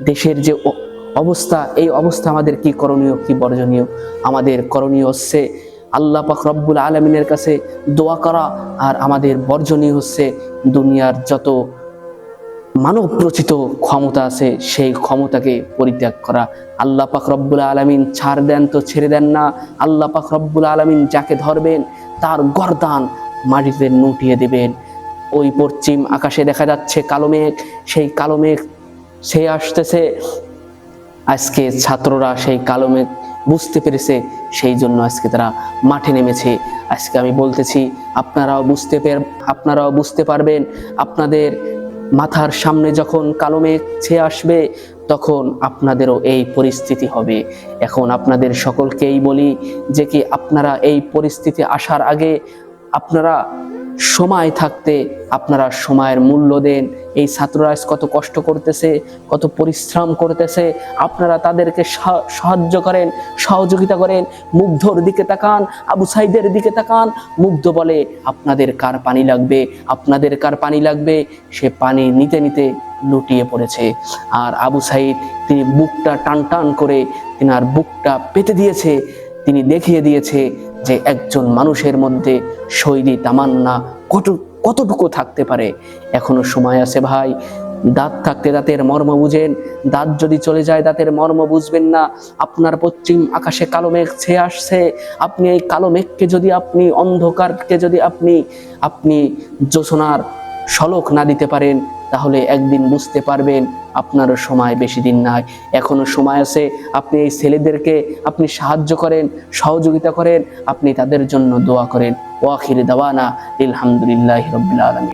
দেশের যে অবস্থা, এই অবস্থা আমাদের কি করণীয়, কি বর্জনীয়? আমাদের করণীয় হচ্ছে আল্লাহ পাক রব্বুল আলমিনের কাছে দোয়া করা আর আমাদের বর্জনীয় হচ্ছে দুনিয়ার যত মানব রচিত ক্ষমতা আছে, সেই ক্ষমতাকে পরিত্যাগ করা। আল্লাহ পাক রব্বুল আলমিন ছাড় দেন তো ছেড়ে দেন না। আল্লাহ পাক রব্বুল আলমিন যাকে ধরবেন, তার গরদান মাটিতে নুটিয়ে দেবেন। ওই পশ্চিম আকাশে দেখা যাচ্ছে কালো মেঘ, সেই কালো মেঘ সে আসতেছে। আজকে ছাত্ররা সেই কালো মেঘ বুঝতে পেরেছে, সেই জন্য আজকে তারা মাঠে নেমেছে। আজকে আমি বলতেছি, আপনারাও বুঝতে পের, আপনারাও বুঝতে পারবেন, আপনাদের মাথার সামনে যখন কালো মেঘ ছেয়ে আসবে, তখন আপনাদেরও এই পরিস্থিতি হবে। এখন আপনাদের সকলকেই বলি যে কি, আপনারা এই পরিস্থিতি আসার আগে আপনারা সময় থাকতে আপনারা সময়ের মূল্য দেন। এই ছাত্ররা কত কষ্ট করতেছে, কত পরিশ্রম করতেছে, আপনারা তাদেরকে সাহায্য করেন, সহযোগিতা করেন, মুগ্ধর দিকে তাকান, আবু সাইদের দিকে তাকান, মুগ্ধ বলে, আপনাদের কার পানি লাগবে? আপনাদের কার পানি লাগবে? সে পানি নিতে নিতে লুটিয়ে পড়েছে। আর আবু সাইদ তিনি বুকটা টান টান করে, তিনার বুকটা পেতে দিয়েছে। তিনি দেখিয়ে দিয়েছে যে একজন মানুষের মধ্যে শৈলী তামান্না কত, কতটুকু থাকতে পারে। এখনও সময় আছে ভাই। দাঁত থাকতে দাঁতের মর্ম বুঝেন। দাঁত যদি চলে যায় দাঁতের মর্ম বুঝবেন না। আপনার পশ্চিম আকাশে কালো মেঘ ছেয়ে আসছে। আপনি এই কালো মেঘকে যদি আপনি, অন্ধকারকে যদি আপনি আপনি যোচনার শলক না দিতে পারেন তাহলে একদিন বুঝতে পারবেন আপনারও সময় বেশি দিন নাই। এখনও সময় আছে, আপনি এই ছেলেদেরকে আপনি সাহায্য করেন, সহযোগিতা করেন, আপনি তাদের জন্য দোয়া করেন। ওয়াখির দাওয়ানা, আলহামদুলিল্লাহ রবিল আলমী